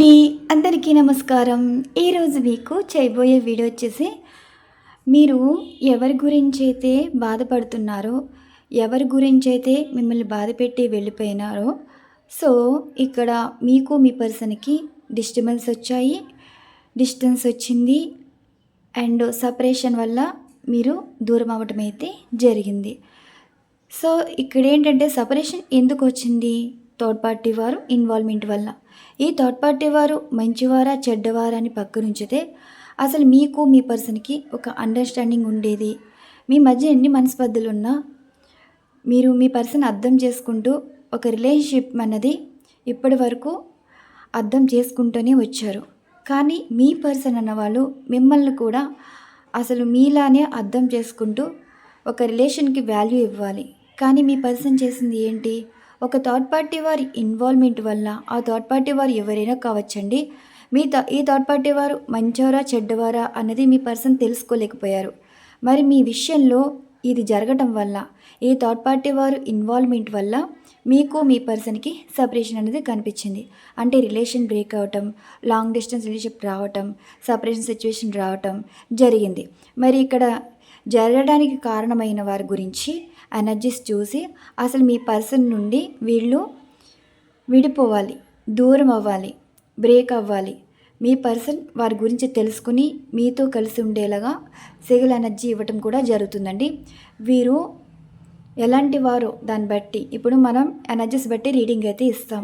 అండి అందరికీ నమస్కారం. ఈరోజు మీకు చేయబోయే వీడియో వచ్చేసి మీరు ఎవరి గురించి అయితే బాధపడుతున్నారో ఎవరి గురించి అయితే మిమ్మల్ని బాధ పెట్టి వెళ్ళిపోయినారో సో ఇక్కడ మీకు మీ పర్సన్కి డిస్టర్బెన్స్ వచ్చాయి డిస్టెన్స్ వచ్చింది అండ్ సపరేషన్ వల్ల మీరు దూరం అవ్వటం అయితే జరిగింది. సో ఇక్కడ ఏంటంటే సపరేషన్ ఎందుకు వచ్చింది? థర్డ్ పార్టీ వారు ఇన్వాల్వ్మెంట్ వల్ల. ఈ థర్డ్ పార్టీ వారు మంచివారా చెడ్డవారా అని పక్కనుంచితే అసలు మీకు మీ పర్సన్కి ఒక అండర్స్టాండింగ్ ఉండేది. మీ మధ్య ఎన్ని మనస్పర్ధలు ఉన్నా మీరు మీ పర్సన్ అర్థం చేసుకుంటూ ఒక రిలేషన్షిప్ అన్నది ఇప్పటి వరకు అర్థం చేసుకుంటూనే వచ్చారు. కానీ మీ పర్సన్ అన్న వాళ్ళు మిమ్మల్ని కూడా అసలు మీలానే అర్థం చేసుకుంటూ ఒక రిలేషన్కి వాల్యూ ఇవ్వాలి. కానీ మీ పర్సన్ చేసింది ఏంటి? ఒక థర్డ్ పార్టీ వారి ఇన్వాల్వ్మెంట్ వల్ల ఆ థర్డ్ పార్టీ వారు ఎవరైనా కావచ్చండి? మీ త ఈ థర్డ్ పార్టీ వారు మంచివారా చెడ్డవారా అన్నది మీ పర్సన్ తెలుసుకోలేకపోయారు. మరి మీ విషయంలో ఇది జరగటం వల్ల ఈ థర్డ్ పార్టీ వారు ఇన్వాల్వ్మెంట్ వల్ల మీకు మీ పర్సన్కి సపరేషన్ అనేది కనిపించింది. అంటే రిలేషన్ బ్రేక్ అవటం లాంగ్ డిస్టెన్స్ రిలేషన్షిప్ రావటం సపరేషన్ సిచ్యువేషన్ రావటం జరిగింది. మరి ఇక్కడ జరగడానికి కారణమైన వారి గురించి ఎనర్జీస్ చూసి అసలు మీ పర్సన్ నుండి వీళ్ళు విడిపోవాలి దూరం అవ్వాలి బ్రేక్ అవ్వాలి. మీ పర్సన్ వారి గురించి తెలుసుకుని మీతో కలిసి ఉండేలాగా సిగల్ ఎనర్జీ ఇవ్వటం కూడా జరుగుతుందండి. వీరు ఎలాంటి వారు దాన్ని బట్టి ఇప్పుడు మనం ఎనర్జీస్ బట్టి రీడింగ్ అయితే ఇస్తాం.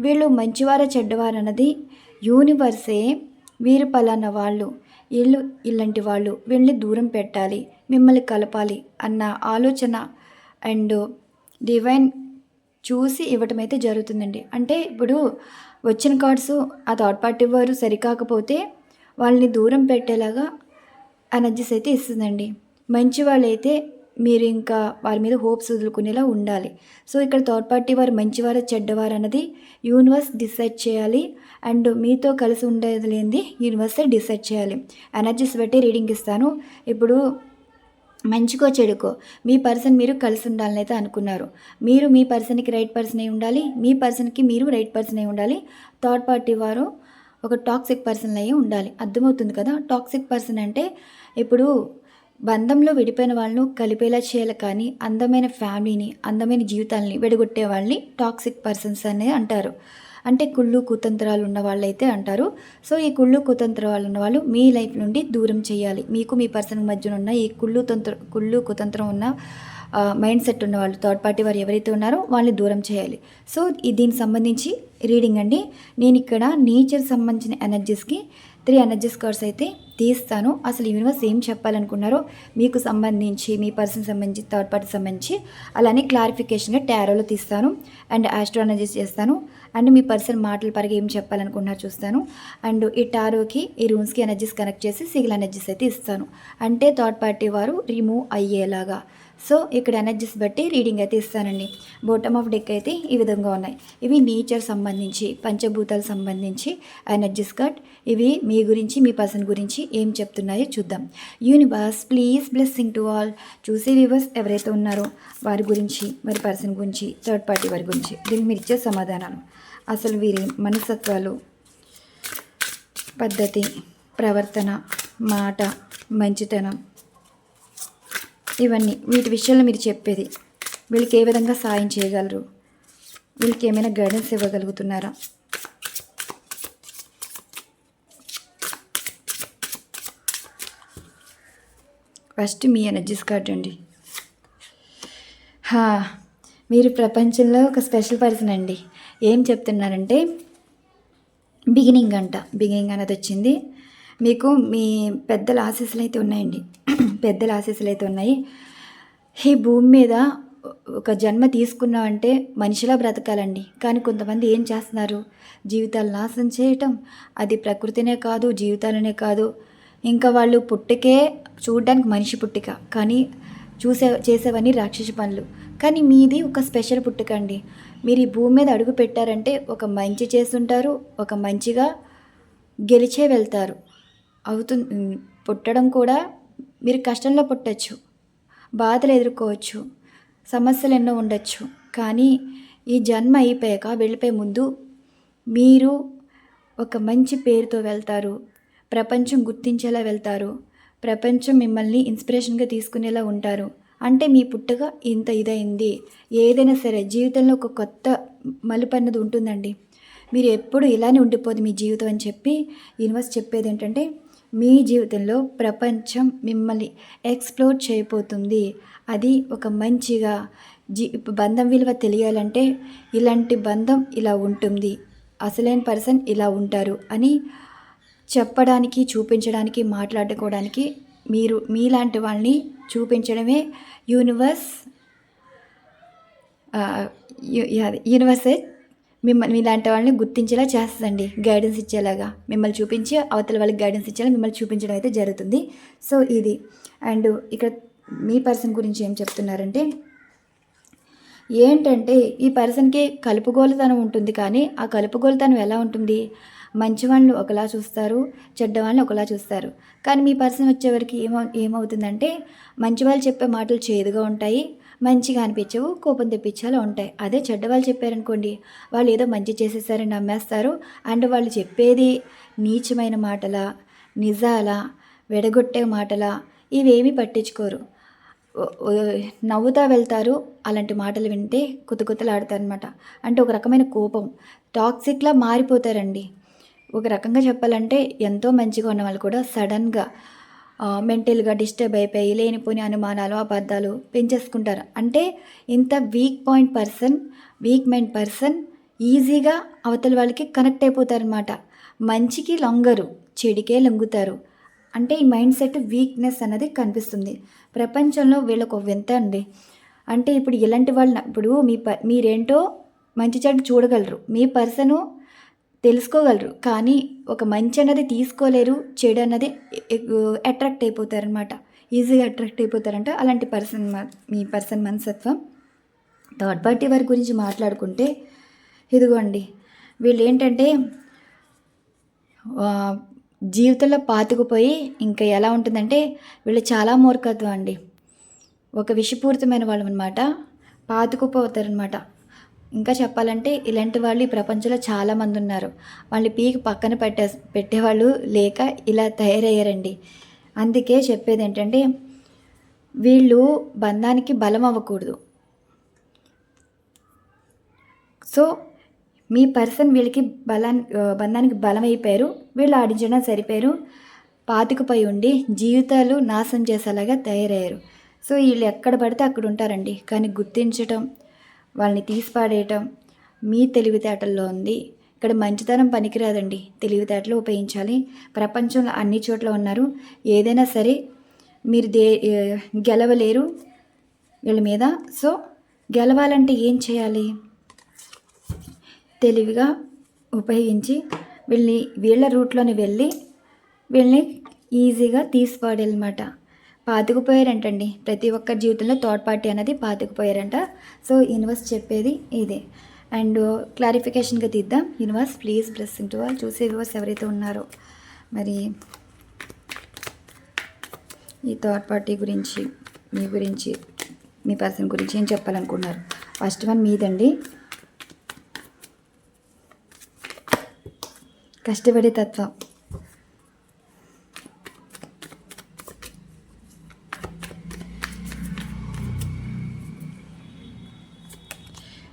వీళ్ళు మంచివారా చెడ్డవారు అన్నది యూనివర్సే వీరు పలానా వాళ్ళు వీళ్ళు ఇలాంటి వాళ్ళు వీళ్ళని దూరం పెట్టాలి మిమ్మల్ని కలపాలి అన్న ఆలోచన అండ్ డివైన్ చూసి ఇవ్వటం అయితే జరుగుతుందండి. అంటే ఇప్పుడు వచ్చిన కార్డ్స్ ఆ థర్డ్ పార్టీ వారు సరికాకపోతే వాళ్ళని దూరం పెట్టేలాగా ఎనర్జీస్ అయితే ఇస్తుందండి. మంచి వాళ్ళైతే మీరు ఇంకా వారి మీద హోప్స్ వదులుకునేలా ఉండాలి. సో ఇక్కడ థర్డ్ పార్టీ వారు మంచివారు చెడ్డవారు అన్నది యూనివర్స్ డిసైడ్ చేయాలి. అండ్ మీతో కలిసి ఉండేది లేనిది యూనివర్సే డిసైడ్ చేయాలి. ఎనర్జీస్ బట్టి రీడింగ్ ఇస్తాను. ఇప్పుడు మంచికో చెడుకో మీ పర్సన్ మీరు కలిసి ఉండాలని అయితే అనుకున్నారు. మీరు మీ పర్సన్కి రైట్ పర్సన్ అయి ఉండాలి మీ పర్సన్కి మీరు రైట్ పర్సన్ అయి ఉండాలి. థర్డ్ పార్టీ వారు ఒక టాక్సిక్ పర్సన్ అయ్యి ఉండాలి. అర్థమవుతుంది కదా? టాక్సిక్ పర్సన్ అంటే ఇప్పుడు బంధంలో విడిపోయిన వాళ్ళను కలిపేలా చేయాలి కానీ అందమైన ఫ్యామిలీని అందమైన జీవితాలని విడగొట్టే వాళ్ళని టాక్సిక్ పర్సన్స్ అనే అంటారు. అంటే కుళ్ళు కుతంత్రాలు ఉన్న వాళ్ళైతే అంటారు. సో ఈ కుళ్ళు కుతంత్రాలు ఉన్న వాళ్ళు మీ లైఫ్ నుండి దూరం చేయాలి. మీకు మీ పర్సన్ మధ్యన ఉన్న ఈ కుళ్ళు తంత్ర కుళ్ళు కుతంత్రం ఉన్న మైండ్ సెట్ ఉన్న వాళ్ళు థర్డ్ పార్టీ వారు ఎవరైతే ఉన్నారో వాళ్ళని దూరం చేయాలి. సో దీనికి సంబంధించి రీడింగ్ అండి. నేను ఇక్కడ నేచర్ సంబంధించిన ఎనర్జీస్కి త్రీ ఎనర్జీస్ కార్డ్స్ అయితే తీస్తాను. అసలు యూనివర్స్ ఏం చెప్పాలనుకున్నారో మీకు సంబంధించి మీ పర్సన్ సంబంధించి థర్డ్ పార్టీ సంబంధించి అలానే క్లారిఫికేషన్గా టారోలో తీస్తాను. అండ్ ఆస్ట్రో ఎనర్జీస్ చేస్తాను. అండ్ మీ పర్సన్ మాటల పరంగా ఏం చెప్పాలనుకుంటున్నారు చూస్తాను. అండ్ ఈ టారోకి ఈ రూమ్స్కి ఎనర్జీస్ కనెక్ట్ చేసి సిగిల్ ఎనర్జీస్ అయితే ఇస్తాను. అంటే థర్డ్ పార్టీ వారు రిమూవ్ అయ్యేలాగా. సో ఇక్కడ ఎనర్జీస్ బట్టి రీడింగ్ అయితే ఇస్తానండి. బోటమ్ ఆఫ్ డెక్ అయితే ఈ విధంగా ఉన్నాయి. ఇవి నేచర్ సంబంధించి పంచభూతాలు సంబంధించి ఎనర్జీస్ కట్ ఇవి మీ గురించి మీ పర్సన్ గురించి ఏం చెప్తున్నాయో చూద్దాం. Universe please blessing to all చూసే వ్యూవర్స్ ఎవరైతే ఉన్నారో వారి గురించి మరి పర్సన్ గురించి థర్డ్ పార్టీ వారి గురించి. దీనికి మీరు ఇచ్చే సమాధానాలు. అసలు వీరి మనస్తత్వాలు పద్ధతి ప్రవర్తన మాట మంచితనం ఇవన్నీ వీటి విషయంలో మీరు చెప్పేది. వీళ్ళకి ఏ విధంగా సాయం చేయగలరు? వీళ్ళకి ఏమైనా గైడెన్స్ ఇవ్వగలుగుతున్నారా? ఫస్ట్ మీ ఎనర్జీస్ కార్డ్ అండి. మీరు ప్రపంచంలో ఒక స్పెషల్ పర్సన్ అండి. ఏం చెప్తున్నారంటే బిగినింగ్ అంట బిగినింగ్ అనేది వచ్చింది. మీకు మీ పెద్దల ఆశీస్సులు అయితే ఉన్నాయండి. పెద్దల ఆశీస్సులు అయితే ఉన్నాయి. ఈ భూమి మీద ఒక జన్మ తీసుకున్నామంటే మనిషిలా బ్రతకాలండి. కానీ కొంతమంది ఏం చేస్తున్నారు? జీవితాలు నాశనం చేయటం. అది ప్రకృతినే కాదు జీవితాలనే కాదు. ఇంకా వాళ్ళు పుట్టికే చూడడానికి మనిషి పుట్టిక. కానీ చూసే చేసేవన్నీ రాక్షస పనులు కానీ మీది ఒక స్పెషల్ పుట్టుక అండి. మీరు ఈ భూమి మీద అడుగు పెట్టారంటే ఒక మంచి చేస్తుంటారు ఒక మంచిగా గెలిచే వెళ్తారు. అవుతుంది పుట్టడం కూడా మీరు కష్టంలో పుట్టచ్చు బాధలు ఎదుర్కోవచ్చు సమస్యలు ఎన్నో ఉండొచ్చు. కానీ ఈ జన్మ అయిపోయాక వెళ్ళిపోయే ముందు మీరు ఒక మంచి పేరుతో వెళ్తారు ప్రపంచం గుర్తించేలా వెళ్తారు ప్రపంచం మిమ్మల్ని ఇన్స్పిరేషన్గా తీసుకునేలా ఉంటారు. అంటే మీ పుట్టక ఇంత ఇదైంది. ఏదైనా సరే జీవితంలో ఒక కొత్త మలుపు అన్నది ఉంటుందండి. మీరు ఎప్పుడు ఇలానే ఉండిపోదు మీ జీవితం అని చెప్పి యూనివర్స్ చెప్పేది ఏంటంటే మీ జీవితంలో ప్రపంచం మిమ్మల్ని ఎక్స్ప్లోర్ చేయబోతుంది. అది ఒక మంచిగా జీ బంధం విలువ తెలియాలంటే ఇలాంటి బంధం ఇలా ఉంటుంది. అసలైన పర్సన్ ఇలా ఉంటారు అని చెప్పడానికి చూపించడానికి మాట్లాడుకోవడానికి మీరు మీలాంటి వాళ్ళని చూపించడమే యూనివర్స్ యూనివర్సే మిమ్మల్ని మీలాంటి వాళ్ళని గుర్తించేలా చేస్తుందండి గైడెన్స్ ఇచ్చేలాగా. మిమ్మల్ని చూపించి అవతల వాళ్ళకి గైడెన్స్ ఇచ్చేలా మిమ్మల్ని చూపించడం అయితే జరుగుతుంది. సో ఇది. అండ్ ఇక్కడ మీ పర్సన్ గురించి ఏం చెప్తున్నారంటే ఏంటంటే ఈ పర్సన్కి కలుపుగోలుతనం ఉంటుంది కానీ ఆ కలుపుగోలుతనం ఎలా ఉంటుంది? మంచివాళ్ళు ఒకలా చూస్తారు చెడ్డవాళ్ళని ఒకలా చూస్తారు. కానీ మీ పర్సన్ వచ్చేవరకు ఏమవు ఏమవుతుందంటే మంచి వాళ్ళు చెప్పే మాటలు చేదుగా ఉంటాయి మంచిగా అనిపించవు కోపం తెప్పించేలా ఉంటాయి. అదే చెడ్డ వాళ్ళు చెప్పారనుకోండి వాళ్ళు ఏదో మంచి చేసేసారని నమ్మేస్తారు. అండ్ వాళ్ళు చెప్పేది నీచమైన మాటలా నిజాలా వెడగొట్టే మాటలా ఇవేమీ పట్టించుకోరు. నవ్వుతా వెళ్తారు అలాంటి మాటలు వింటే కుత కుతలాడతారు అనమాట అంటే ఒక రకమైన కోపం. టాక్సిక్లా మారిపోతారండి. ఒక రకంగా చెప్పాలంటే ఎంతో మంచిగా ఉన్న వాళ్ళు కూడా సడన్గా మెంటల్గా డిస్టర్బ్ అయిపోయి లేనిపోని అనుమానాలు అబద్ధాలు పెంచేసుకుంటారు. అంటే ఇంత weak point person weak mind person ఈజీగా అవతల వాళ్ళకి కనెక్ట్ అయిపోతారనమాట మంచికి లొంగరు చెడికే లొంగుతారు. అంటే ఈ మైండ్ సెట్ వీక్నెస్ అన్నది కనిపిస్తుంది. ప్రపంచంలో వీళ్ళకు వింత అండి? అంటే ఇప్పుడు ఇలాంటి వాళ్ళని ఇప్పుడు మీ ప మీరేంటో మంచి చెడు చూడగలరు. మీ పర్సను తెలుసుకోగలరు. కానీ ఒక మంచి అన్నది తీసుకోలేరు చెడు అన్నది అట్రాక్ట్ అయిపోతారనమాట ఈజీగా అట్రాక్ట్ అయిపోతారంట అలాంటి పర్సన్ మీ పర్సన్ మనసత్వం థర్డ్ పార్టీ వారి గురించి మాట్లాడుకుంటే ఇదిగోండి వీళ్ళు ఏంటంటే జీవితంలో పాతుకుపోయి ఇంకా ఎలా ఉంటుందంటే వీళ్ళు చాలా మూర్ఖత్వం అండి. ఒక విషపూరితమైన వాళ్ళు అనమాట పాతుకుపోతారనమాట ఇంకా చెప్పాలంటే ఇలాంటి వాళ్ళు ఈ ప్రపంచంలో చాలామంది ఉన్నారు. వాళ్ళు పీకి పక్కన పెట్టే పెట్టేవాళ్ళు లేక ఇలా తయారయ్యారండి. అందుకే చెప్పేది ఏంటంటే వీళ్ళు బంధానికి బలం అవ్వకూడదు. సో మీ పర్సన్ వీళ్ళకి బలాన్ని బంధానికి బలం అయిపోయారు. వీళ్ళు ఆడించడం సరిపోయారు. పాతికపై ఉండి జీవితాలు నాశనం చేసేలాగా తయారయ్యారు. సో వీళ్ళు ఎక్కడ పడితే అక్కడ ఉంటారండి. కానీ గుర్తించటం వాళ్ళని తీసిపాడేయటం మీ తెలివితేటల్లో ఉంది. ఇక్కడ మంచితనం పనికిరాదండి. తెలివితేటలు ఉపయోగించాలి. ప్రపంచంలో అన్ని చోట్ల ఉన్నారు. ఏదైనా సరే మీరు దే గెలవలేరు వీళ్ళ మీద. సో గెలవాలంటే ఏం చేయాలి? తెలివిగా ఉపయోగించి వీళ్ళని వీళ్ళ రూట్లోని వెళ్ళి వీళ్ళని ఈజీగా తీసిపాడాలన్నమాట పాతుకుపోయారంటండి. ప్రతి ఒక్కరి జీవితంలో థర్డ్ పార్టీ అనేది పాతుకుపోయారంట. సో యూనివర్స్ చెప్పేది ఇదే. అండ్ క్లారిఫికేషన్గా తీద్దాం. యూనివర్స్ ప్లీజ్ బ్లెస్సింగ్ టు వాళ్ళు చూసే వ్యూవర్స్ ఎవరైతే ఉన్నారో. మరి ఈ థర్డ్ పార్టీ గురించి మీ గురించి మీ పర్సన్ గురించి ఏం చెప్పాలనుకున్నారు ఫస్ట్ వన్ మీదండి. కష్టపడే తత్వం.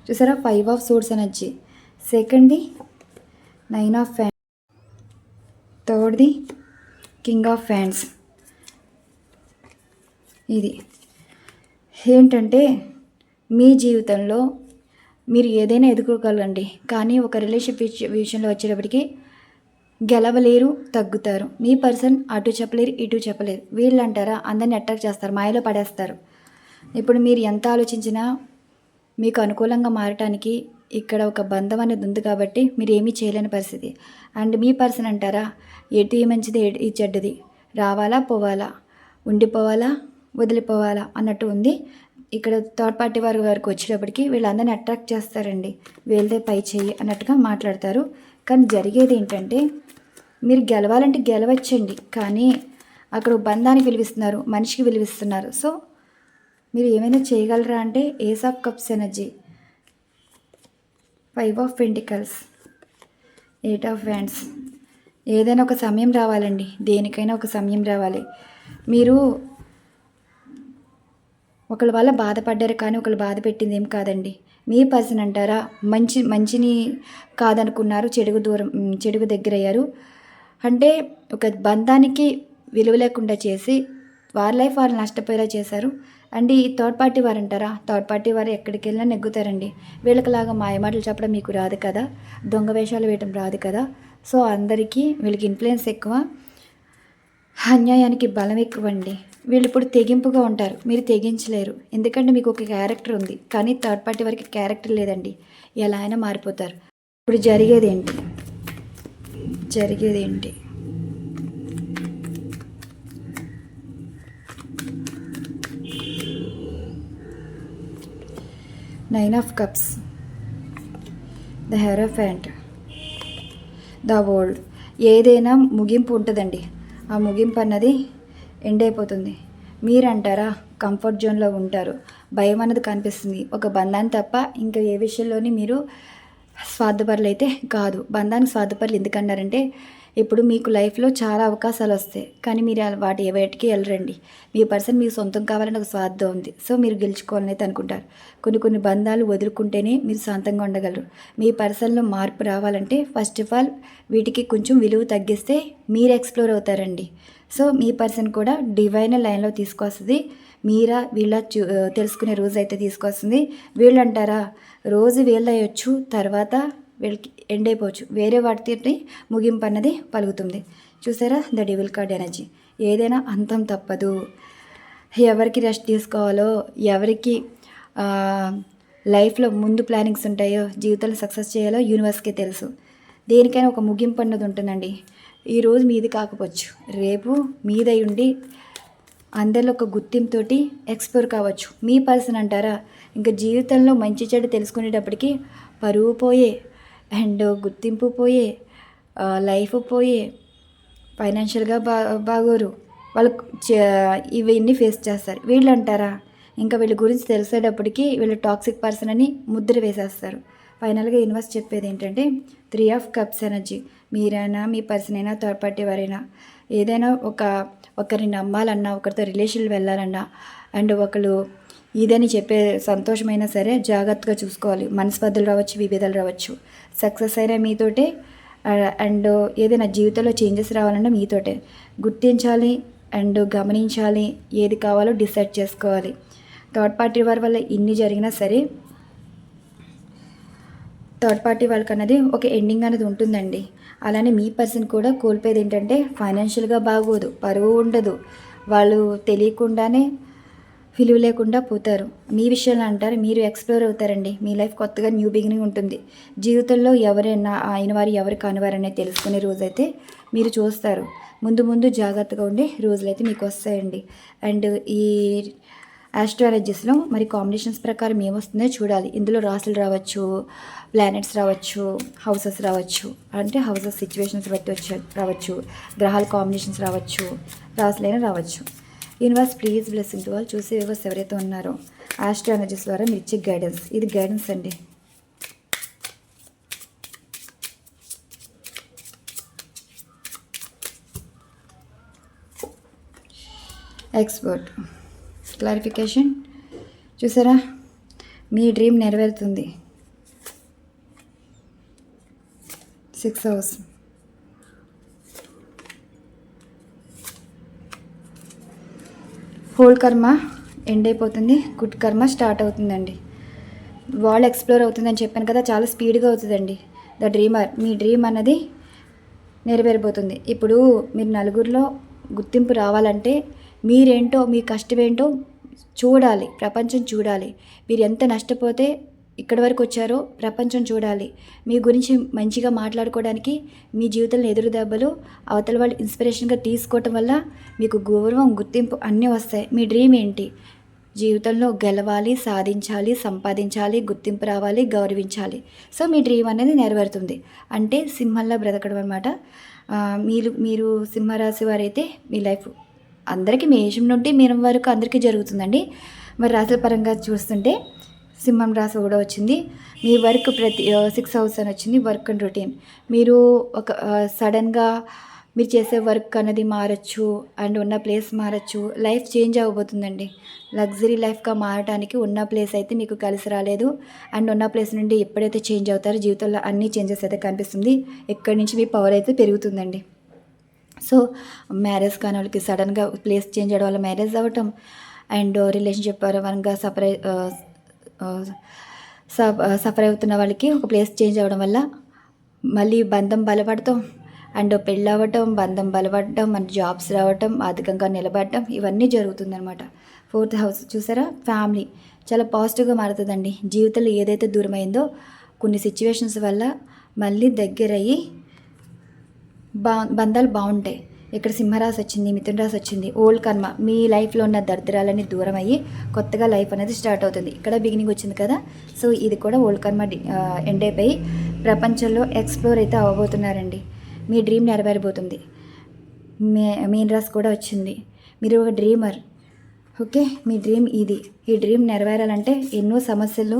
చూసారా? ఫైవ్ ఆఫ్ సోర్స్ ఎనర్జీ సెకండ్ది నైన్ ఆఫ్ ఫ్యాన్ థర్డ్ది కింగ్ ఆఫ్ ఫ్యాన్స్ ఇది. ఏంటంటే మీ జీవితంలో మీరు ఏదైనా ఎదుర్కోగలండి. కానీ ఒక రిలేషన్ విషయంలో వచ్చేటప్పటికి గెలవలేరు తగ్గుతారు. మీ పర్సన్ అటు చెప్పలేరు ఇటు చెప్పలేరు వీళ్ళు అంటారా అందరిని అట్రాక్ట్ చేస్తారు మాయలో పడేస్తారు. ఇప్పుడు మీరు ఎంత ఆలోచించినా మీకు అనుకూలంగా మారటానికి ఇక్కడ ఒక బంధం అనేది ఉంది కాబట్టి మీరు ఏమీ చేయలేని పరిస్థితి. అండ్ మీ పర్సన్ అంటారా ఎటు మంచిది ఈ చెడ్డది? రావాలా పోవాలా? ఉండిపోవాలా వదిలిపోవాలా? అన్నట్టు ఉంది. ఇక్కడ థర్డ్ పార్టీ వారి వరకు వచ్చేటప్పటికి వీళ్ళందరినీ అట్రాక్ట్ చేస్తారండి. వీళ్ళదే పై చేయి అన్నట్టుగా మాట్లాడతారు. కానీ జరిగేది ఏంటంటే మీరు గెలవాలంటే గెలవచ్చండి. కానీ అక్కడ బంధానికి విలువిస్తున్నారు మనిషికి విలువిస్తున్నారు. సో మీరు ఏమైనా చేయగలరా అంటే ace of cups energy five of pentacles eight of wands ఏదైనా ఒక సమయం రావాలండి. దేనికైనా ఒక సమయం రావాలి. మీరు ఒకళ్ళ వల్ల బాధపడ్డారు కానీ ఒకళ్ళు బాధ పెట్టింది ఏం కాదండి. మీ పర్సన్ అంటారా మంచి మంచిని కాదనుకున్నారు చెడుగు దూరం చెడుగు దగ్గర అయ్యారు అంటే ఒక బంధానికి విలువ లేకుండా చేసి వారి లైఫ్ వాళ్ళు నష్టపోయేలా చేశారు. అండ్ ఈ థర్డ్ పార్టీ వారు అంటారా? థర్డ్ పార్టీ వారు ఎక్కడికి వెళ్ళినా నెగ్గుతారండి. వీళ్ళకిలాగా మాయమాటలు చెప్పడం మీకు రాదు కదా? దొంగ వేషాలు వేయటం రాదు కదా? సో అందరికీ వీళ్ళకి ఇన్ఫ్లుయెన్స్ ఎక్కువ. అన్యాయానికి బలం ఎక్కువ అండి వీళ్ళు ఇప్పుడు తెగింపుగా ఉంటారు. మీరు తెగించలేరు. ఎందుకంటే మీకు ఒక క్యారెక్టర్ ఉంది. కానీ థర్డ్ పార్టీ వారికి క్యారెక్టర్ లేదండి. ఎలా అయినా మారిపోతారు. ఇప్పుడు జరిగేది ఏంటి జరిగేది ఏంటి nine of cups the hierophant the world ఏదైనా ముగింపు ఉంటుందండి. ఆ ముగింపు అన్నది ఎండ్ అయిపోతుంది. మీరంటారా? కంఫర్ట్ జోన్లో ఉంటారు. భయం అన్నది కనిపిస్తుంది. ఒక బంధాన్ని తప్ప ఇంకా ఏ విషయంలోని మీరు స్వార్థపరులు అయితే కాదు. బంధానికి స్వార్థపరులు ఎందుకన్నారంటే ఇప్పుడు మీకు లైఫ్లో చాలా అవకాశాలు వస్తాయి. కానీ మీరు వాటి వేటికి వెళ్ళరండి. మీ పర్సన్ మీకు సొంతం కావాలని ఒక స్వార్థం ఉంది. సో మీరు గెలుచుకోవాలని అయితే అనుకుంటారు. కొన్ని కొన్ని బంధాలు వదులుకుంటేనే మీరు శాంతంగా ఉండగలరు. మీ పర్సన్లో మార్పు రావాలంటే ఫస్ట్ ఆఫ్ ఆల్ వీటికి కొంచెం విలువ తగ్గిస్తే మీరు ఎక్స్ప్లోర్ అవుతారండి. సో మీ పర్సన్ కూడా డివైన్ లైన్లో తీసుకొస్తుంది. మీరా వీళ్ళ చూ తెలుసుకునే రోజు అయితే తీసుకొస్తుంది. వీళ్ళు అంటారా రోజు వీళ్ళు అయ్యొచ్చు తర్వాత వీళ్ళకి ఎండ్ అయిపోవచ్చు. వేరే వాటితో ముగింపు అన్నది పలుకుతుంది. చూసారా? ద డెవిల్ కార్డ్ ఎనర్జీ ఏదైనా అంతం తప్పదు. ఎవరికి రెస్ట్ తీసుకోవాలో ఎవరికి లైఫ్లో ముందు ప్లానింగ్స్ ఉంటాయో జీవితంలో సక్సెస్ చేయాలో యూనివర్స్కే తెలుసు. దేనికైనా ఒక ముగింపు అన్నది ఉంటుందండి. ఈరోజు మీది కాకపోవచ్చు. రేపు మీదై ఉండి అందరిలో ఒక గుర్తింపుతోటి ఎక్స్ప్లోర్ కావచ్చు. మీ పర్సన్ అంటారా? ఇంకా జీవితంలో మంచి చెడు తెలుసుకునేటప్పటికి పరువు పోయే అండ్ గుర్తింపు పోయే లైఫ్ పోయే ఫైనాన్షియల్గా బా బాగోరు. వాళ్ళు ఇవన్నీ ఫేస్ చేస్తారు. వీళ్ళు అంటారా? ఇంకా వీళ్ళ గురించి తెలిసేటప్పటికి వీళ్ళు టాక్సిక్ పర్సన్ అని ముద్ర వేసేస్తారు. ఫైనల్గా యూనివర్స్ చెప్పేది ఏంటంటే త్రీ ఆఫ్ కప్స్ ఎనర్జీ. మీరైనా మీ పర్సన్ అయినా థర్డ్ పార్టీ వారైనా ఏదైనా ఒక ఒకరిని నమ్మాలన్నా ఒకరితో రిలేషన్లు వెళ్ళాలన్నా అండ్ ఒకరు ఇదని చెప్పే సంతోషమైనా సరే జాగ్రత్తగా చూసుకోవాలి. మనస్పర్ధలు రావచ్చు విభేదాలు రావచ్చు. సక్సెస్ అయినా మీతోటే అండ్ ఏదైనా జీవితంలో చేంజెస్ రావాలంటే మీతోటే. గుర్తించాలి అండ్ గమనించాలి ఏది కావాలో డిసైడ్ చేసుకోవాలి. థర్డ్ పార్టీ వారి వల్ల ఇన్ని జరిగినా సరే థర్డ్ పార్టీ వాళ్ళకి అన్నది ఒక ఎండింగ్ అనేది ఉంటుందండి. అలానే మీ పర్సన్ కూడా కోల్పోయేది ఏంటంటే ఫైనాన్షియల్గా బాగోదు పరువు ఉండదు. వాళ్ళు తెలియకుండానే విలువ లేకుండా పోతారు. మీ విషయంలో అంటారు మీరు ఎక్స్ప్లోర్ అవుతారండి. మీ లైఫ్ కొత్తగా న్యూ బిగినింగ్ ఉంటుంది. జీవితంలో ఎవరైనా అయిన వారు ఎవరు కానివారనే తెలుసుకునే రోజైతే మీరు చూస్తారు. ముందు ముందు జాగ్రత్తగా ఉండే రోజులైతే మీకు వస్తాయండి. అండ్ ఈ ఆస్ట్రాలజీస్లో మరి కాంబినేషన్స్ ప్రకారం ఏమొస్తుందో చూడాలి. ఇందులో రాసులు రావచ్చు ప్లానెట్స్ రావచ్చు హౌసెస్ రావచ్చు. అంటే హౌసెస్ సిచ్యువేషన్స్ బట్టి వచ్చే రావచ్చు. గ్రహాల కాంబినేషన్స్ రావచ్చు. రాసులైనా రావచ్చు. యూనివర్స్ ప్లీజ్ బ్లెస్సింగ్ టు వాళ్ళు చూసే వ్యూవర్స్ ఎవరైతే ఉన్నారో ఆస్ట్రాలజీస్ ద్వారా మీరు ఇచ్చే గైడెన్స్ ఇది గైడెన్స్ అండి. ఎక్స్పర్ట్ క్లారిఫికేషన్ చూసారా? మీ డ్రీమ్ నెరవేరుతుంది. Six hours whole karma end అయిపోతుంది గుడ్ కర్మ స్టార్ట్ అవుతుందండి. వాళ్ళు ఎక్స్ప్లోర్ అవుతుందని చెప్పాను కదా చాలా స్పీడ్గా అవుతుందండి. ద డ్రీమర్ మీ డ్రీమ్ అన్నది నెరవేరబోతుంది. ఇప్పుడు మీరు నలుగురిలో గుర్తింపు రావాలంటే మీరేంటో మీ కష్టం ఏంటో చూడాలి ప్రపంచం చూడాలి. మీరు ఎంత నష్టపోతే ఇక్కడి వరకు వచ్చారో ప్రపంచం చూడాలి. మీ గురించి మంచిగా మాట్లాడుకోవడానికి మీ జీవితంలో ఎదురు దెబ్బలు అవతల వాళ్ళు ఇన్స్పిరేషన్గా తీసుకోవటం వల్ల మీకు గౌరవం గుర్తింపు అన్నీ వస్తాయి. మీ డ్రీమ్ ఏంటి? జీవితంలో గెలవాలి సాధించాలి సంపాదించాలి గుర్తింపు రావాలి గౌరవించాలి. సో మీ డ్రీమ్ అనేది నెరవేరుతుంది. అంటే సింహంలో బ్రతకడం అనమాట మీరు మీరు సింహరాశి వారైతే మీ లైఫ్ అందరికీ మేషం నుండి మీనం వరకు అందరికీ జరుగుతుందండి. మరి రాశుల పరంగా చూస్తుంటే సింహం రాశి కూడా వచ్చింది. మీ వర్క్ ప్రతి సిక్స్ అవర్స్ అని వచ్చింది వర్క్ అండ్ రొటీన్ మీరు ఒక సడన్గా మీరు చేసే వర్క్ అనేది మారచ్చు అండ్ ఉన్న ప్లేస్ మారచ్చు. లైఫ్ చేంజ్ అవ్వబోతుందండి. లగ్జరీ లైఫ్గా మారడానికి ఉన్న ప్లేస్ అయితే మీకు కలిసి రాలేదు. అండ్ ఉన్న ప్లేస్ నుండి ఎప్పుడైతే చేంజ్ అవుతారో జీవితంలో అన్ని చేంజెస్ అయితే కనిపిస్తుంది. ఎక్కడి నుంచి మీ పవర్ అయితే పెరుగుతుందండి. సో మ్యారేజ్ కాని వాళ్ళకి సడన్గా ప్లేస్ చేంజ్ అవ్వడం వల్ల మ్యారేజ్ అవ్వటం అండ్ రిలేషన్షిప్ పరంగా సపరేట్ సఫర్ అవుతున్న వాళ్ళకి ఒక ప్లేస్ చేంజ్ అవ్వడం వల్ల మళ్ళీ బంధం బలపడటం అండ్ పెళ్ళి అవ్వటం బంధం బలపడటం మన జాబ్స్ రావటం ఆర్థికంగా నిలబడటం ఇవన్నీ జరుగుతుందనమాట ఫోర్త్ హౌస్ చూసారా? ఫ్యామిలీ చాలా పాజిటివ్గా మారుతుందండి. జీవితంలో ఏదైతే దూరమైందో కొన్ని సిచ్యువేషన్స్ వల్ల మళ్ళీ దగ్గరయ్యి బా బంధాలు బాగుంటాయి. ఇక్కడ సింహరాశి వచ్చింది మిథున రాశి వచ్చింది ఓల్డ్ కర్మ. మీ లైఫ్లో ఉన్న దరిద్రాలన్నీ దూరం అయ్యి కొత్తగా లైఫ్ అనేది స్టార్ట్ అవుతుంది. ఇక్కడ బిగినింగ్ వచ్చింది కదా? సో ఇది కూడా ఓల్డ్ కర్మ ఎండ్ అయిపోయి ప్రపంచంలో ఎక్స్ప్లోర్ అయితే అవ్వబోతున్నారండి. మీ డ్రీమ్ నెరవేరబోతుంది. మే మెయిన్ రాశి కూడా వచ్చింది. మీరు ఒక డ్రీమర్ ఓకే? మీ డ్రీమ్ ఇది. ఈ డ్రీమ్ నెరవేరాలంటే ఎన్నో సమస్యలు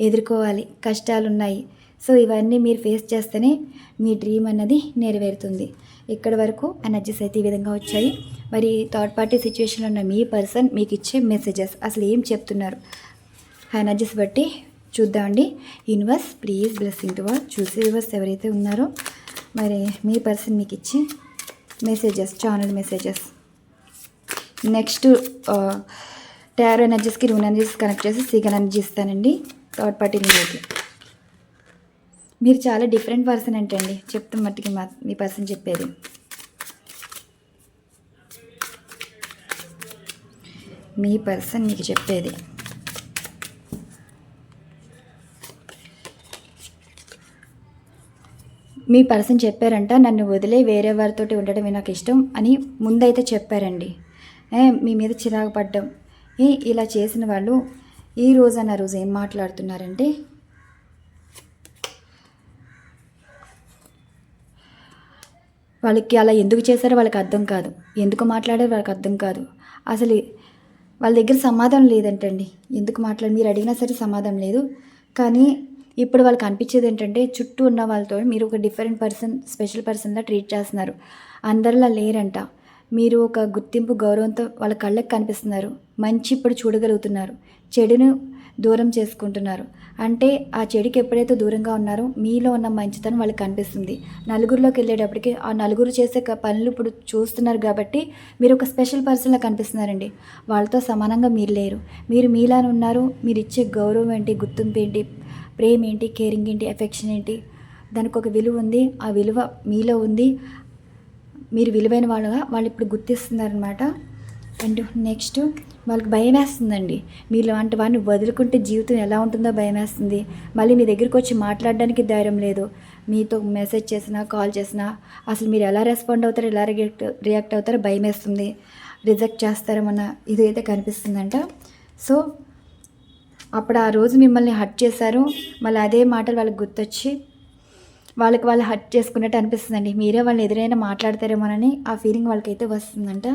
ఎదుర్కోవాలి. కష్టాలు ఉన్నాయి సో ఇవన్నీ మీరు ఫేస్ చేస్తేనే మీ డ్రీమ్ అన్నది నెరవేరుతుంది. ఇక్కడ వరకు ఎనర్జీస్ అయితే ఈ విధంగా వచ్చాయి. మరి థర్డ్ పార్టీ సిచ్యువేషన్లో ఉన్న మీ పర్సన్ మీకు ఇచ్చే మెసేజెస్ అసలు ఏం చెప్తున్నారు? ఎనర్జీస్ బట్టి చూద్దామండి universe please blessing to war చూసి యూనివర్స్ ఎవరైతే ఉన్నారో మరి మీ పర్సన్ మీకు ఇచ్చే messages channel messages next tyre ఎనర్జీస్కి రూన్ ఎనర్జీస్ కనెక్ట్ చేసి సీగన్ ఎనర్జీ ఇస్తానండి. థర్డ్ పార్టీ మీలోకి మీరు చాలా డిఫరెంట్ పర్సన్ అంటండి. చెప్తాం మట్టికి మా మీ పర్సన్ చెప్పేది. మీ పర్సన్ మీకు చెప్పేది. మీ పర్సన్ చెప్పారంట నన్ను వదిలే వేరే వారితోటి ఉండటమే నాకు ఇష్టం అని ముందైతే చెప్పారండి. ఏ, మీ మీద చిరాకు పడ్డం. ఏ, ఇలా చేసిన వాళ్ళు ఈ రోజు అన్న రోజు ఏం మాట్లాడుతున్నారంటే వాళ్ళకి అలా ఎందుకు చేశారో వాళ్ళకి అర్థం కాదు. ఎందుకు మాట్లాడారో వాళ్ళకి అర్థం కాదు. అసలు వాళ్ళ దగ్గర సమాధానం లేదంటండి. ఎందుకు మాట్లాడి మీరు అడిగినా సరే సమాధానం లేదు. కానీ ఇప్పుడు వాళ్ళకి అనిపించేది ఏంటంటే చుట్టూ ఉన్న వాళ్ళతో మీరు ఒక డిఫరెంట్ పర్సన్ స్పెషల్ పర్సన్లా ట్రీట్ చేస్తున్నారు. అందరిలా లేరంట. మీరు ఒక గుర్తింపు గౌరవంతో వాళ్ళ కళ్ళకి కనిపిస్తున్నారు. మంచి ఇప్పుడు చూడగలుగుతున్నారు. చెడును దూరం చేసుకుంటున్నారు. అంటే ఆ చెడుకి ఎప్పుడైతే దూరంగా ఉన్నారో మీలో ఉన్న మంచితనం వాళ్ళకి కనిపిస్తుంది. నలుగురిలోకి వెళ్ళేటప్పటికి ఆ నలుగురు చేసే పనులు ఇప్పుడు చూస్తున్నారు కాబట్టి మీరు ఒక స్పెషల్ పర్సన్లా కనిపిస్తున్నారండి. వాళ్ళతో సమానంగా మీరు లేరు. మీరు మీలానే ఉన్నారు. మీరు ఇచ్చే గౌరవం ఏంటి గుర్తింపు ఏంటి ప్రేమ ఏంటి కేరింగ్ ఏంటి ఎఫెక్షన్ ఏంటి దానికి ఒక విలువ ఉంది. ఆ విలువ మీలో ఉంది. మీరు విలువైన వాళ్ళగా వాళ్ళు ఇప్పుడు గుర్తిస్తున్నారనమాట అండ్ నెక్స్ట్ వాళ్ళకి భయం వేస్తుందండి మీరు లాంటి వాడిని వదులుకుంటే జీవితం ఎలా ఉంటుందో భయం వేస్తుంది మళ్ళీ మీ దగ్గరికి వచ్చి మాట్లాడడానికి ధైర్యం లేదు. మీతో మెసేజ్ చేసినా కాల్ చేసినా అసలు మీరు ఎలా రెస్పాండ్ అవుతారో ఎలా రియాక్ట్ రియాక్ట్ అవుతారో భయం వేస్తుంది రిజెక్ట్ చేస్తారేమన్న ఇది అయితే కనిపిస్తుందంట. సో అప్పుడు ఆ రోజు మిమ్మల్ని హట్ చేశారు. మళ్ళీ అదే మాటలు వాళ్ళకి గుర్తొచ్చి వాళ్ళకి వాళ్ళు హట్ చేసుకున్నట్టు అనిపిస్తుందండి. మీరే వాళ్ళని ఎదురైనా మాట్లాడతారేమోనని ఆ ఫీలింగ్ వాళ్ళకైతే వస్తుందంట.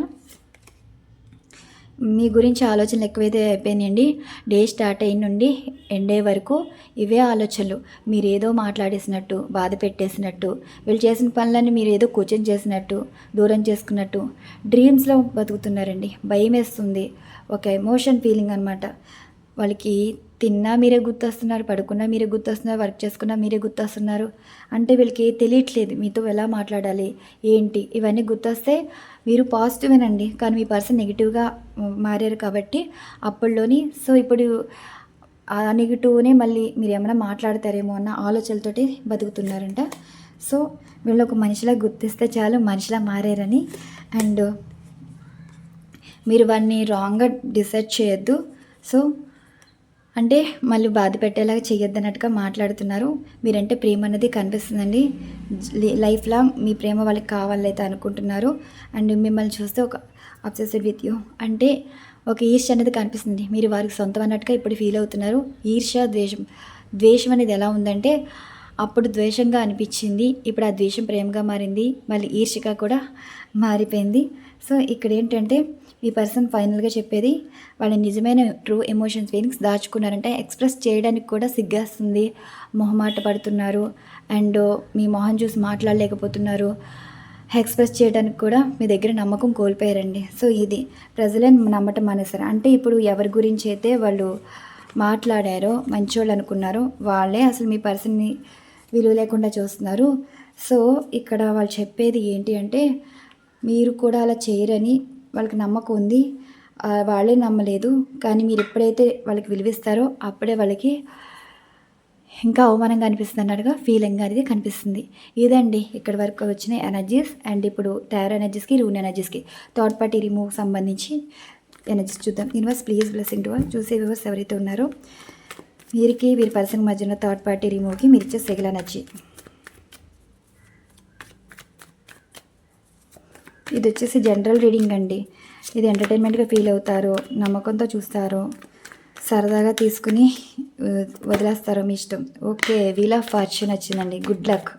మీ గురించి ఆలోచనలు ఎక్కువైతే అయిపోయినాయండి. డే స్టార్ట్ అయిన నుండి ఎండ్ అయ్యే వరకు ఇవే ఆలోచనలు. మీరు ఏదో మాట్లాడేసినట్టు బాధ పెట్టేసినట్టు వీళ్ళు చేసిన పనులన్నీ మీరు ఏదో కూర్చొని చేసినట్టు దూరం చేసుకున్నట్టు డ్రీమ్స్లో బతుకుతున్నారండి. భయం వేస్తుంది ఒక ఎమోషన్ ఫీలింగ్ అనమాట వాళ్ళకి తిన్నా మీరే గుర్తొస్తున్నారు పడుకున్నా మీరే గుర్తొస్తున్నారు వర్క్ చేసుకున్నా మీరే గుర్తొస్తున్నారు అంటే వీళ్ళకి తెలియట్లేదు మీతో ఎలా మాట్లాడాలి ఏంటి? ఇవన్నీ గుర్తొస్తే మీరు పాజిటివేనండి కానీ మీ పర్సన్ నెగిటివ్గా మారారు కాబట్టి అప్పట్లోని సో ఇప్పుడు ఆ నెగిటివ్నే మళ్ళీ మీరు ఏమైనా మాట్లాడతారేమో అన్న ఆలోచనలతోటి బతుకుతున్నారంట. సో వీళ్ళు ఒక మనిషిలా గుర్తిస్తే చాలు మనిషిలా మారారని. అండ్ మీరు వాడిని రాంగ్గా డిసైడ్ చేయొద్దు. సో అంటే మళ్ళీ బాధ పెట్టేలాగా చేయొద్దన్నట్టుగా మాట్లాడుతున్నారు. మీరంటే ప్రేమ అనేది కనిపిస్తుందండి. లై- లైఫ్ లాంగ్ మీ ప్రేమ వాళ్ళకి కావాలైతే అనుకుంటున్నారు. అండ్ మిమ్మల్ని చూస్తే ఒక అబ్సెస్డ్ విత్ యూ. అంటే ఒక ఈర్ష్య అనేది కనిపిస్తుంది మీరు వారికి సొంతం అన్నట్టుగా ఇప్పుడు ఫీల్ అవుతున్నారు. ఈర్ష్య ద్వేషం ద్వేషం అనేది ఎలా ఉందంటే అప్పుడు ద్వేషంగా అనిపించింది. ఇప్పుడు ఆ ద్వేషం ప్రేమగా మారింది. మళ్ళీ ఈర్షిక కూడా మారిపోయింది. సో ఇక్కడ ఏంటంటే ఈ పర్సన్ ఫైనల్గా చెప్పేది వాళ్ళ నిజమైన ట్రూ ఎమోషన్స్ ఫీలింగ్స్ దాచుకున్నారంటే ఎక్స్ప్రెస్ చేయడానికి కూడా సిగ్గేస్తుంది. మొహమాట పడుతున్నారు. అండ్ మీ మొహం చూసి మాట్లాడలేకపోతున్నారు. ఎక్స్ప్రెస్ చేయడానికి కూడా మీ దగ్గర నమ్మకం కోల్పోయారండి. సో ఇది ప్రజలను నమ్మటం మానేశారు అంటే ఇప్పుడు ఎవరి గురించి అయితే వాళ్ళు మాట్లాడారో మంచోళ్ళు అనుకున్నారో వాళ్ళే అసలు మీ పర్సన్ని విలువ లేకుండా చూస్తున్నారు. సో ఇక్కడ వాళ్ళు చెప్పేది ఏంటి అంటే మీరు కూడా అలా చేయరని వాళ్ళకి నమ్మకం ఉంది. వాళ్ళే నమ్మలేదు. కానీ మీరు ఎప్పుడైతే వాళ్ళకి విలువిస్తారో అప్పుడే వాళ్ళకి ఇంకా అవమానంగా అనిపిస్తుంది అన్నట్టుగా ఫీలింగ్ అనేది కనిపిస్తుంది. ఇదండి ఇక్కడ వరకు వచ్చిన ఎనర్జీస్ అండ్ ఇప్పుడు టైర్ ఎనర్జీస్కి రూన్ ఎనర్జీస్కి థర్డ్ పార్టీ రిమూవ్ సంబంధించి ఎనర్జీస్ చూద్దాం. Universe please blessing to all చూసే వ్యూవర్స్ ఎవరైతే ఉన్నారో వీరికి వీరి పర్సన్ మధ్యన థర్డ్ పార్టీ రిమూవ్కి మీరు ఇచ్చే సెగల్ ఎనర్జీ ఇది వచ్చేసి జనరల్ రీడింగ్ అండి. ఇది ఎంటర్టైన్మెంట్గా ఫీల్ అవుతారు నమ్మకంతో చూస్తారు సరదాగా తీసుకుని వదిలేస్తారు మీ ఇష్టం. ఓకే వీల్ ఆఫ్ ఫార్చ్యూన్ వచ్చిందండి. Good luck.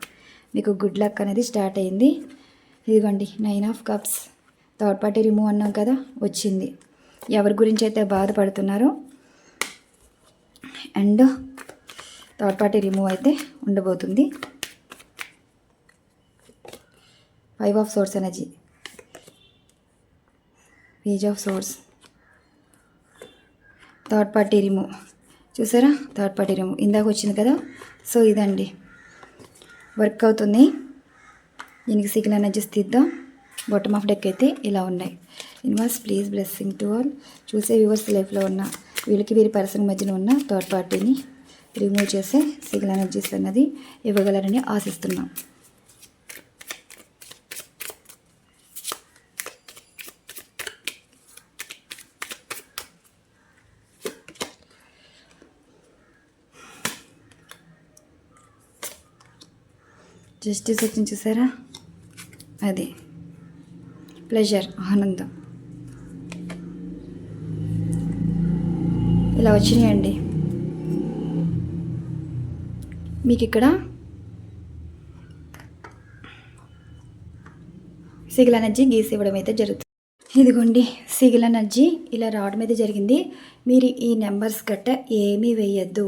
మీకు గుడ్ లక్ అనేది స్టార్ట్ అయింది. ఇదిగోండి nine of cups. Third party remove అన్నాం కదా వచ్చింది. ఎవరి గురించి అయితే బాధపడుతున్నారో అండ్ థర్డ్ పార్టీ రిమూవ్ అయితే ఉండబోతుంది. Five of swords energy. Page of swords third party remove చూసారా? థర్డ్ పార్టీ రిమూవ్ ఇందాక వచ్చింది కదా? సో ఇదండి. వర్క్ అవుతుంది. దీనికి సిగ్నల్ ఎనర్జీస్ తీద్దాం. బాటమ్ ఆఫ్ డెక్ అయితే ఇలా ఉన్నాయి. ఇన్వాస్ ప్లీజ్ బ్లెస్సింగ్ టు ఆల్ చూసే వ్యూవర్స్ లైఫ్లో ఉన్న వీళ్ళకి వీరి పర్సన్ మధ్యన ఉన్న థర్డ్ పార్టీని రిమూవ్ చేసే సిగ్నల్ ఎనర్జీస్ అన్నది ఇవ్వగలరని ఆశిస్తున్నాం. జస్టిస్ వచ్చింది చూసారా? అది. ప్లెజర్ ఆనందం. ఇలా వచ్చినాయండి. మీకు ఇక్కడ సిగిల్ ఎనర్జీ గీసి ఇవ్వడం అయితే జరుగుతుంది. ఇదిగోండి సిగిల్ ఎనర్జీ ఇలా రావడం అయితే జరిగింది. మీరు ఈ నెంబర్స్ గట్ట ఏమీ వేయద్దు.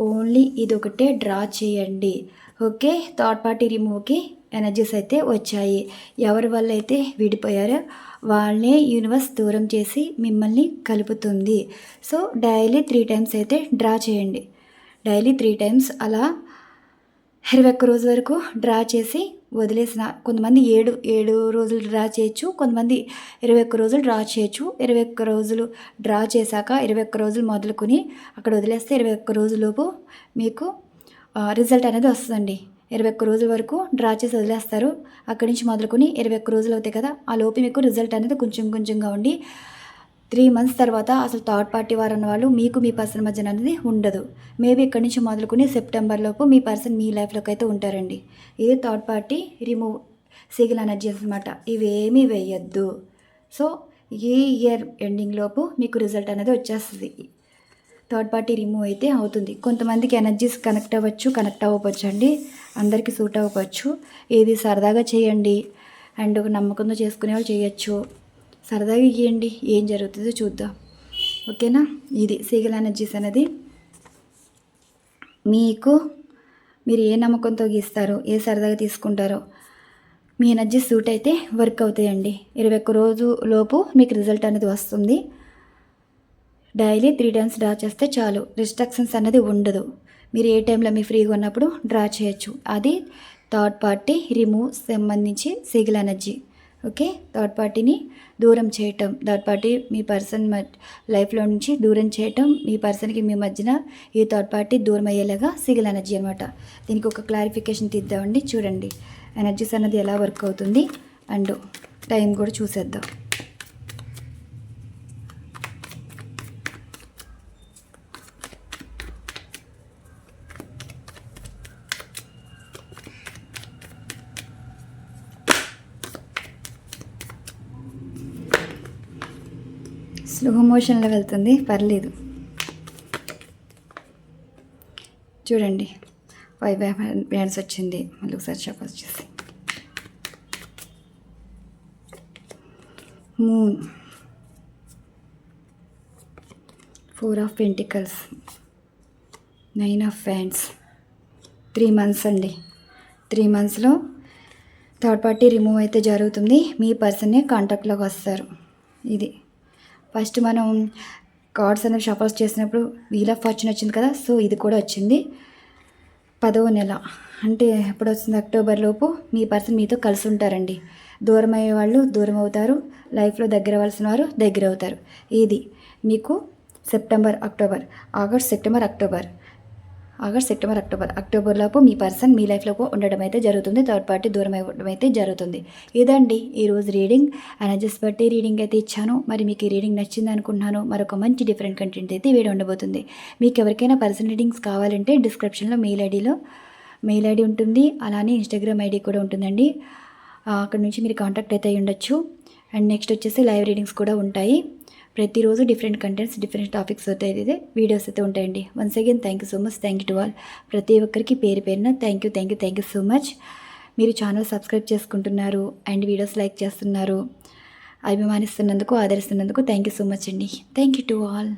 ఓన్లీ ఇది ఒకటే డ్రా చేయండి. ఓకే? థర్డ్ పార్టీ రిమూవ్కి ఎనర్జీస్ అయితే వచ్చాయి. ఎవరి వల్ల అయితే విడిపోయారో వాళ్ళనే యూనివర్స్ దూరం చేసి మిమ్మల్ని కలుపుతుంది. సో డైలీ త్రీ టైమ్స్ అయితే డ్రా చేయండి. డైలీ త్రీ టైమ్స్ అలా ఇరవై ఒక్క రోజు వరకు డ్రా చేసి వదిలేసిన. కొంతమంది ఏడు ఏడు రోజులు డ్రా చేయొచ్చు కొంతమంది ఇరవై ఒక్క రోజులు డ్రా చేయొచ్చు. ఇరవై ఒక్క రోజులు డ్రా చేశాక ఇరవై ఒక్క రోజులు మొదలుకొని అక్కడ వదిలేస్తే ఇరవై ఒక్క రోజులోపు మీకు రిజల్ట్ అనేది వస్తుందండి. ఇరవై ఒక్క రోజుల వరకు డ్రా చేసి వదిలేస్తారు. అక్కడి నుంచి మొదలుకొని ఇరవై ఒక్క రోజులు అవుతాయి కదా ఆ లోపు మీకు రిజల్ట్ అనేది కొంచెం కొంచెంగా ఉండి త్రీ మంత్స్ తర్వాత అసలు థర్డ్ పార్టీ వారు అన్న వాళ్ళు మీకు మీ పర్సన్ మధ్యన అనేది ఉండదు. మేబీ ఇక్కడి నుంచి మొదలుకొని సెప్టెంబర్ లోపు మీ పర్సన్ మీ లైఫ్లోకి అయితే ఉంటారండి. ఇది third party remove sigil energies అనమాట ఇవేమీ వేయద్దు. సో ఈ ఇయర్ ఎండింగ్ లోపు మీకు రిజల్ట్ అనేది వచ్చేస్తుంది. థర్డ్ పార్టీ రిమూవ్ అయితే అవుతుంది. కొంతమందికి ఎనర్జీస్ కనెక్ట్ అవ్వచ్చు కనెక్ట్ అవ్వచ్చు అండి. అందరికీ సూట్ అవ్వచ్చు ఏది సరదాగా చేయండి. అండ్ ఒక నమ్మకంతో చేసుకునే వాళ్ళు చేయొచ్చు. సరదాగా ఇవ్వండి ఏం జరుగుతుందో చూద్దాం. ఓకేనా? ఇది సీగల్ ఎనర్జీస్ అనేది. మీకు మీరు ఏ నమ్మకంతో గీస్తారో ఏ సరదాగా తీసుకుంటారో మీ ఎనర్జీ సూట్ అయితే వర్క్ అవుతాయండి. ఇరవై ఒక్క రోజు లోపు మీకు రిజల్ట్ అనేది వస్తుంది. డైలీ త్రీ టైమ్స్ డ్రా చేస్తే చాలు. రిస్ట్రక్షన్స్ అనేది ఉండదు. మీరు ఏ టైంలో మీ ఫ్రీగా ఉన్నప్పుడు డ్రా చేయొచ్చు. అది థర్డ్ పార్టీ రిమూవ్ సంబంధించి సిగిల్ ఎనర్జీ ఓకే? థర్డ్ పార్టీని దూరం చేయటం. థర్డ్ పార్టీ మీ పర్సన్ లైఫ్లో నుంచి దూరం చేయటం మీ పర్సన్కి మీ మధ్యన ఈ థర్డ్ పార్టీ దూరం అయ్యేలాగా సిగిల్ ఎనర్జీ అనమాట దీనికి ఒక క్లారిఫికేషన్ తీద్దామండి చూడండి. ఎనర్జీస్ అనేది ఎలా వర్క్ అవుతుంది? అండ్ టైం కూడా చూసేద్దాం. స్లో మోషన్లో వెళ్తుంది. పర్లేదు. చూడండి. ఫైవ్ బ్యాండ్స్ వచ్చింది. మళ్ళీ ఒకసారి షఫల్ వచ్చేసి moon. Four of pentacles. Nine of fans three months అండి. త్రీ మంత్స్లో థర్డ్ పార్టీ రిమూవ్ అయితే జరుగుతుంది. మీ పర్సనే కాంటాక్ట్లోకి వస్తారు. ఇది. ఫస్ట్ మనం కార్డ్స్ అనేవి షఫల్స్ చేసినప్పుడు వీల్ ఆఫ్ ఫార్చ్యూన్ వచ్చింది కదా సో ఇది కూడా వచ్చింది. పదవ నెల. అంటే ఎప్పుడు వస్తుంది? అక్టోబర్ లోపు మీ పర్సన్ మీతో కలిసి ఉంటారండి. దూరం అయ్యే వాళ్ళు దూరం అవుతారు. లైఫ్లో దగ్గర అవ్వాల్సిన వారు దగ్గర అవుతారు. ఇది మీకు September October August September October August September October. October లోపు మీ పర్సన్ మీ లైఫ్లోపు ఉండడం అయితే జరుగుతుంది. థర్డ్ పార్టీ దూరం అవ్వడం అయితే జరుగుతుంది. ఇదండి ఈరోజు రీడింగ్. ఎనర్జీస్ బట్టి రీడింగ్ అయితే ఇచ్చాను. మరి మీకు ఈ రీడింగ్ నచ్చింది అనుకుంటున్నాను. మరొక మంచి డిఫరెంట్ కంటెంట్ అయితే వీడియో ఉండబోతుంది. మీకు ఎవరికైనా పర్సన్ రీడింగ్స్ కావాలంటే డిస్క్రిప్షన్లో మెయిల్ ఐడిలో మెయిల్ ఐడి ఉంటుంది. అలానే ఇన్స్టాగ్రామ్ ఐడి కూడా ఉంటుందండి. అక్కడ నుంచి మీరు కాంటాక్ట్ అయితే అయ్యి ఉండొచ్చు అండ్ నెక్స్ట్ వచ్చేసి లైవ్ రీడింగ్స్ కూడా ఉంటాయి. ప్రతిరోజు డిఫరెంట్ కంటెంట్స్ డిఫరెంట్ టాపిక్స్ అయితే ఇది వీడియోస్ అయితే ఉంటాయండి. Once again thank you so much thank you to all ప్రతి ఒక్కరికి పేరు పేరున thank you thank you thank you so much మీరు ఛానల్ సబ్స్క్రైబ్ చేసుకుంటున్నారు అండ్ వీడియోస్ లైక్ చేస్తున్నారు అభిమానిస్తున్నందుకు ఆదరిస్తున్నందుకు థ్యాంక్ యూ సో మచ్ అండి. Thank you to all